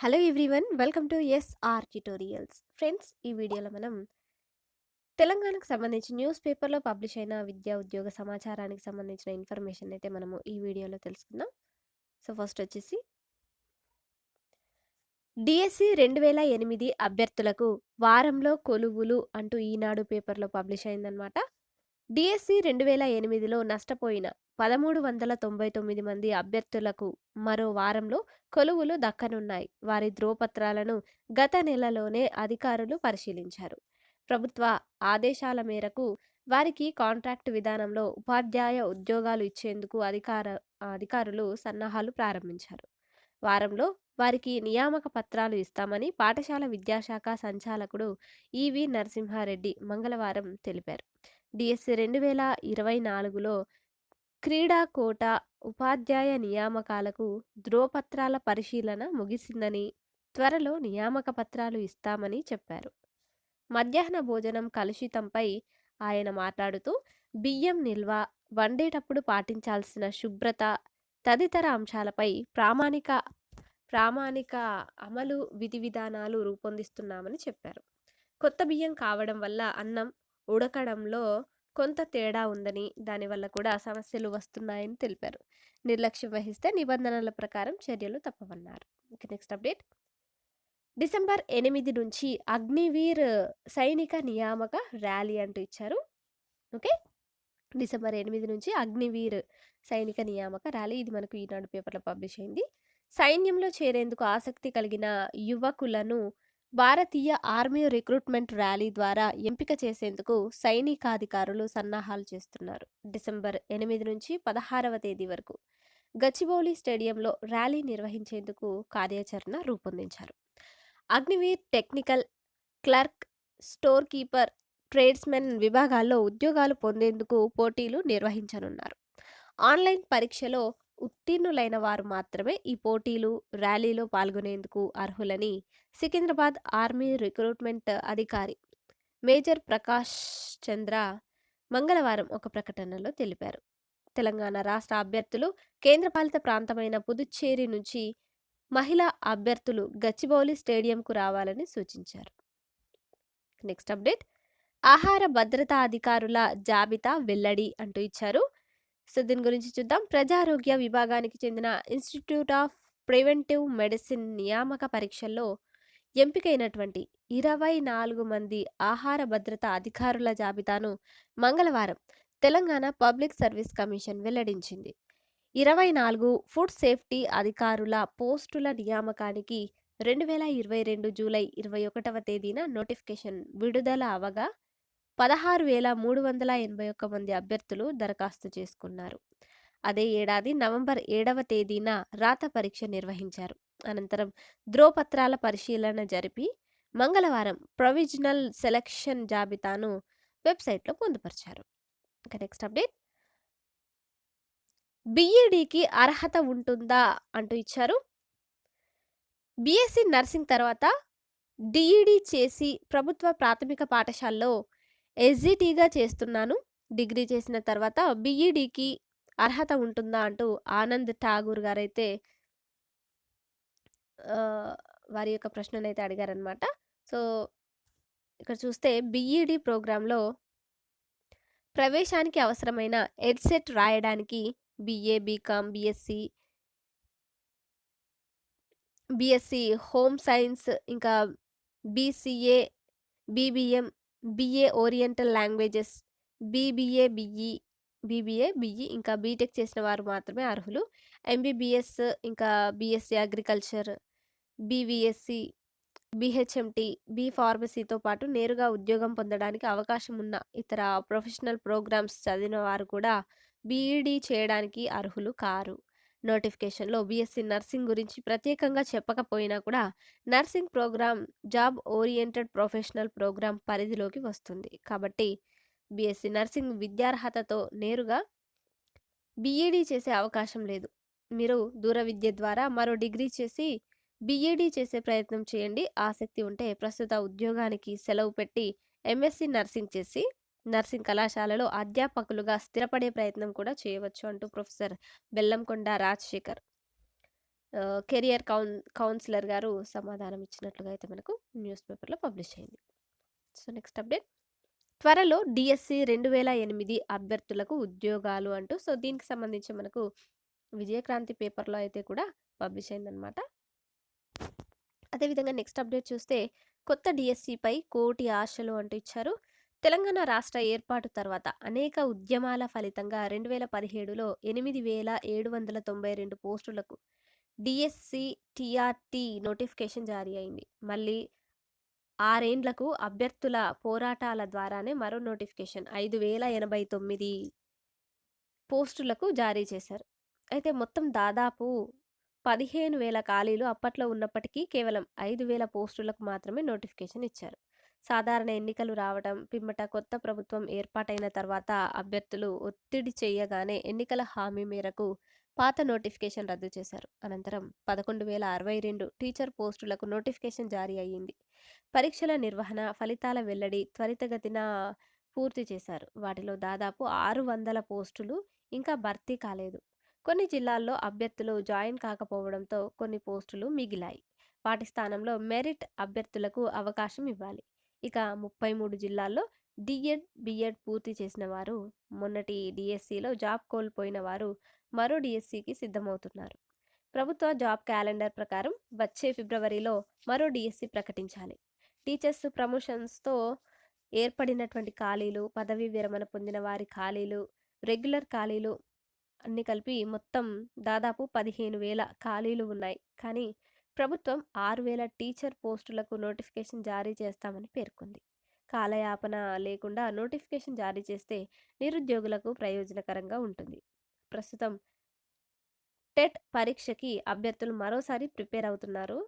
Hello everyone welcome to SR tutorials friends ఈ వీడియోలో మనం తెలంగాణకు సంబంధించి న్యూస్ పేపర్లో పబ్లిష్ అయిన విద్యా ఉద్యోగ సమాచారానికి సంబంధించిన ఇన్ఫర్మేషన్ అయితే మనము ఈ వీడియోలో తెలుసుకుందాం. సో ఫస్ట్ వచ్చేసి డిఎస్సి రెండు వేల ఎనిమిది అభ్యర్థులకు వారంలో కొలువులు అంటూ ఈనాడు పేపర్లో పబ్లిష్ అయిందనమాట డిఎస్సి రెండు వేల ఎనిమిదిలో నష్టపోయిన పదమూడు వందల తొంభై తొమ్మిది మంది అభ్యర్థులకు మరో వారంలో కొలువులు దక్కనున్నాయి. వారి ధ్రువపత్రాలను గత నెలలోనే అధికారులు పరిశీలించారు. ప్రభుత్వ ఆదేశాల మేరకు వారికి కాంట్రాక్ట్ విధానంలో ఉపాధ్యాయ ఉద్యోగాలు ఇచ్చేందుకు అధికార అధికారులు సన్నాహాలు ప్రారంభించారు. వారంలో వారికి నియామక పత్రాలు ఇస్తామని పాఠశాల విద్యాశాఖ సంచాలకుడు ఈవి నరసింహారెడ్డి మంగళవారం తెలిపారు. డిఎస్సి రెండు వేల ఇరవై నాలుగులో క్రీడా కోట ఉపాధ్యాయ నియామకాలకు ధ్రువపత్రాల పరిశీలన ముగిసిందని త్వరలో నియామక పత్రాలు ఇస్తామని చెప్పారు. మధ్యాహ్న భోజనం కలుషితంపై ఆయన మాట్లాడుతూ బియ్యం నిల్వ వండేటప్పుడు పాటించాల్సిన శుభ్రత తదితర అంశాలపై ప్రామాణిక ప్రామాణిక అమలు విధి విధానాలు రూపొందిస్తున్నామని చెప్పారు. కొత్త బియ్యం కావడం వల్ల అన్నం ఉడకడంలో కొంత తేడా ఉందని దానివల్ల కూడా సమస్యలు వస్తున్నాయని తెలిపారు. నిర్లక్ష్యం వహిస్తే నిబంధనల ప్రకారం చర్యలు తప్పవన్నారు. ఇక నెక్స్ట్ అప్డేట్. డిసెంబర్ ఎనిమిది నుంచి అగ్నివీర్ సైనిక నియామక ర్యాలీ అంటూ ఇచ్చారు. ఓకే డిసెంబర్ ఎనిమిది నుంచి అగ్నివీర్ సైనిక నియామక ర్యాలీ ఇది మనకు ఈనాడు పేపర్లో పబ్లిష్ అయింది. సైన్యంలో చేరేందుకు ఆసక్తి కలిగిన యువకులను భారతీయ ఆర్మీ రిక్రూట్మెంట్ ర్యాలీ ద్వారా ఎంపిక చేసేందుకు సైనికాధికారులు సన్నాహాలు చేస్తున్నారు. డిసెంబర్ ఎనిమిది నుంచి పదహారవ తేదీ వరకు గచ్చిబౌలి స్టేడియంలో ర్యాలీ నిర్వహించేందుకు కార్యాచరణ రూపొందించారు. Agniveer technical clerk store keeper tradesmen విభాగాల్లో ఉద్యోగాలు పొందేందుకు పోటీలు నిర్వహించనున్నారు. ఆన్లైన్ పరీక్షలో ఉత్తీర్ణులైన వారు మాత్రమే ఈ పోటీలు ర్యాలీలో పాల్గొనేందుకు అర్హులని సికింద్రాబాద్ ఆర్మీ రిక్రూట్మెంట్ అధికారి మేజర్ ప్రకాష్ చంద్ర మంగళవారం ఒక ప్రకటనలో తెలిపారు. తెలంగాణ రాష్ట్ర అభ్యర్థులు కేంద్రపాలిత ప్రాంతమైన పుదుచ్చేరి నుంచి మహిళా అభ్యర్థులు గచ్చిబౌలి స్టేడియంకు రావాలని సూచించారు. నెక్స్ట్ అప్డేట్ ఆహార భద్రతా అధికారుల జాబితా వెల్లడి అంటూ ఇచ్చారు. సో దీని గురించి చూద్దాం. ప్రజారోగ్య విభాగానికి చెందిన ఇన్స్టిట్యూట్ ఆఫ్ ప్రివెంటివ్ మెడిసిన్ నియామక పరీక్షల్లో ఎంపికైనటువంటి ఇరవై నాలుగు మంది ఆహార భద్రత అధికారుల జాబితాను మంగళవారం తెలంగాణ పబ్లిక్ సర్వీస్ కమిషన్ వెల్లడించింది. ఇరవై నాలుగు ఫుడ్ సేఫ్టీ అధికారుల పోస్టుల నియామకానికి రెండు వేల ఇరవై రెండు జూలై ఇరవై ఒకటవ తేదీన నోటిఫికేషన్ విడుదల అవగా పదహారు వేల మూడు వందల ఎనభై ఒక్క మంది అభ్యర్థులు దరఖాస్తు చేసుకున్నారు. అదే ఏడాది నవంబర్ ఏడవ తేదీన రాత పరీక్ష నిర్వహించారు. అనంతరం ధ్రువపత్రాల పరిశీలన జరిపి మంగళవారం ప్రొవిజనల్ సెలక్షన్ జాబితాను వెబ్సైట్లో పొందుపరిచారు. ఇక నెక్స్ట్ అప్డేట్. బిఈడికి అర్హత ఉంటుందా అంటూ ఇచ్చారు. బీఎస్సీ నర్సింగ్ తర్వాత డిఈడి చేసి ప్రభుత్వ ప్రాథమిక పాఠశాలలో ఎస్జిటిగా చేస్తున్నాను. డిగ్రీ చేసిన తర్వాత బిఈడికి అర్హత ఉంటుందా అంటూ ఆనంద్ ఠాగూర్ గారైతే వారి యొక్క ప్రశ్ననైతే అడిగారనమాట సో ఇక్కడ చూస్తే బిఈడి ప్రోగ్రాంలో ప్రవేశానికి అవసరమైన ఎడ్సెట్ రాయడానికి BA BCom BSc BSc home science ఇంకా BCA BBM BA oriental languages BBA BE BBA BE ఇంకా బీటెక్ చేసిన వారు మాత్రమే అర్హులు. ఎంబీబీఎస్ ఇంకా BSc agriculture BVSc BHMT B ఫార్మసీతో పాటు నేరుగా ఉద్యోగం పొందడానికి అవకాశం ఉన్న ఇతర ప్రొఫెషనల్ ప్రోగ్రామ్స్ చదివిన వారు కూడా బీఈడీ చేయడానికి అర్హులు కారు. నోటిఫికేషన్లో బీఎస్సీ నర్సింగ్ గురించి ప్రత్యేకంగా చెప్పకపోయినా కూడా nursing programme job oriented professional programme పరిధిలోకి వస్తుంది. కాబట్టి బీఎస్సీ నర్సింగ్ విద్యార్హతతో నేరుగా బీఈడీ చేసే అవకాశం లేదు. మీరు దూర విద్య ద్వారా మరో డిగ్రీ చేసి బీఈడీ చేసే ప్రయత్నం చేయండి. ఆసక్తి ఉంటే ప్రస్తుత ఉద్యోగానికి సెలవు పెట్టి ఎంఎస్సి నర్సింగ్ చేసి నర్సింగ్ కళాశాలలో అధ్యాపకులుగా స్థిరపడే ప్రయత్నం కూడా చేయవచ్చు అంటూ ప్రొఫెసర్ బెల్లంకొండ రాజశేఖర్ కెరియర్ కౌన్ కౌన్సిలర్ గారు సమాధానం ఇచ్చినట్లుగా అయితే మనకు న్యూస్ పేపర్‌లో పబ్లిష్ అయింది. సో, నెక్స్ట్ అప్డేట్ త్వరలో డిఎస్సి రెండు వేల ఎనిమిది అభ్యర్థులకు ఉద్యోగాలు అంటూ సో, దీనికి సంబంధించి మనకు విజయక్రాంతి పేపర్‌లో అయితే కూడా పబ్లిష్ అయిందనమాట. అదేవిధంగా నెక్స్ట్ అప్డేట్ చూస్తే కొత్త డిఎస్సిపై కోటి ఆశలు అంటూ ఇచ్చారు. తెలంగాణ రాష్ట్ర ఏర్పాటు తర్వాత అనేక ఉద్యమాల ఫలితంగా 2017లో 8792 పోస్టులకు డిఎస్సి టీఆర్‌టీ నోటిఫికేషన్ జారీ అయింది. మళ్ళీ ఆరేండ్లకు అభ్యర్థుల పోరాటాల ద్వారానే మరో నోటిఫికేషన్ 5089 పోస్టులకు జారీ చేశారు. అయితే మొత్తం దాదాపు 15,000 ఖాళీలు అప్పట్లో ఉన్నప్పటికీ కేవలం ఐదు వేల పోస్టులకు మాత్రమే నోటిఫికేషన్ ఇచ్చారు. సాధారణ ఎన్నికలు రావడం, పిమ్మట కొత్త ప్రభుత్వం ఏర్పాటైన తర్వాత అభ్యర్థులు ఒత్తిడి చేయగానే ఎన్నికల హామీ మేరకు పాత నోటిఫికేషన్ రద్దు చేశారు. అనంతరం 11,062 టీచర్ పోస్టులకు నోటిఫికేషన్ జారీ అయ్యింది. పరీక్షల నిర్వహణ, ఫలితాల వెల్లడి త్వరితగతిన పూర్తి చేశారు. వాటిలో దాదాపు 600 పోస్టులు ఇంకా భర్తీ కాలేదు. కొన్ని జిల్లాల్లో అభ్యర్థులు జాయిన్ కాకపోవడంతో కొన్ని పోస్టులు మిగిలాయి. వాటి స్థానంలో మెరిట్ అభ్యర్థులకు అవకాశం ఇవ్వాలి. ఇక 33 జిల్లాల్లో డిఎడ్ బిఎడ్ పూర్తి చేసిన వారు, మొన్నటి డిఎస్సిలో జాబ్ కోల్పోయిన వారు మరో డిఎస్సికి సిద్ధమవుతున్నారు. ప్రభుత్వ జాబ్ క్యాలెండర్ ప్రకారం వచ్చే ఫిబ్రవరిలో మరో డిఎస్సి ప్రకటించాలి. టీచర్స్ ప్రమోషన్స్‌తో ఏర్పడినటువంటి ఖాళీలు, పదవీ విరమణ పొందిన వారి ఖాళీలు, రెగ్యులర్ ఖాళీలు అన్నీ కలిపి మొత్తం దాదాపు 15,000 ఖాళీలు ఉన్నాయి. కానీ ప్రభుత్వం ఆరు వేల టీచర్ పోస్టులకు నోటిఫికేషన్ జారీ చేస్తామని పేర్కొంది. కాలయాపన లేకుండా నోటిఫికేషన్ జారీ చేస్తే నిరుద్యోగులకు ప్రయోజనకరంగా ఉంటుంది. ప్రస్తుతం టెట్ పరీక్షకి అభ్యర్థులు మరోసారి ప్రిపేర్ అవుతున్నారు.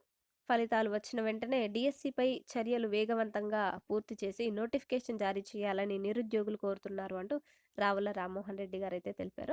ఫలితాలు వచ్చిన వెంటనే డీఎస్సీపై చర్యలు వేగవంతంగా పూర్తి చేసి నోటిఫికేషన్ జారీ చేయాలని నిరుద్యోగులు కోరుతున్నారు అంటూ రావుల రామ్మోహన్ రెడ్డి గారు అయితే తెలిపారు.